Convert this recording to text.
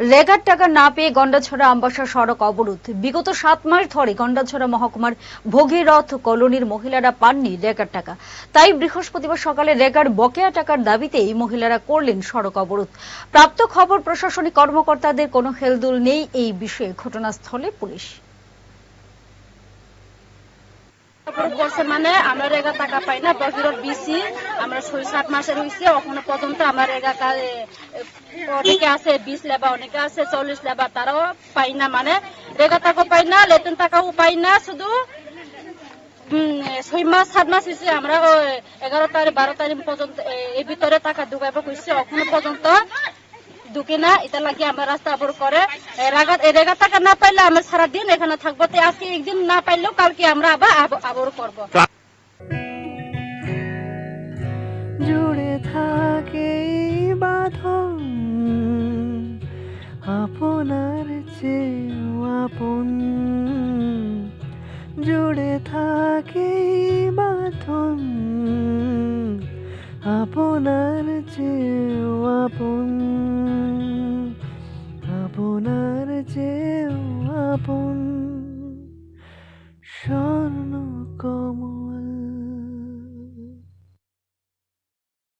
রেগার টাকা না পেয়ে গন্ডাছড়া আমবাসা সড়ক অবরোধ। বিগত সাত মাস ধরে গন্ডাছড়া মহকুমার ভোগীরথ কলোনির মহিলারা পাননি রেগার টাকা। তাই বৃহস্পতিবার সকালে রেগার বকেয়া টাকার দাবিতে এই মহিলারা করলেন সড়ক অবরোধ। প্রাপ্ত খবর প্রশাসনিক কর্মকর্তাদের কোনো হেলদুল নেই এই বিষয়ে ঘটনাস্থলে পুলিশ। করছে মানে আমরা রেগা টাকা পাই না বছরের বেশি আমরা ছয় সাত মাসের হয়েছে ওখানে পর্যন্ত আমার রেগা অনেকে আছে, বিশ লেবা অনেকে আছে, চল্লিশ লেবা, তারাও পাই না মানে রেগা টাকা পাই না, লেটন টাকাও পাই না, শুধু ছয় মাস, সাত মাস হয়েছে আমরা এগারো তারিখ, বারো তারিখ পর্যন্ত এই ভিতরে টাকা ঢুকাইব কইছে ওখানে পর্যন্ত ঢুকে না এটা লাগে আমরা রাস্তা অবর করে। রেগা না পাইলে আমরা সারাদিন এখানে থাকব। তো আজকে একদিন না পাইলেও কালকে আমরা আবার আব- আবর করব। জুড়ে থাকে আপনার চেয়েও আপন। জুড়ে থাকে বাঁধন, আপনার চেয়েও আপনার চেয়েও আপন।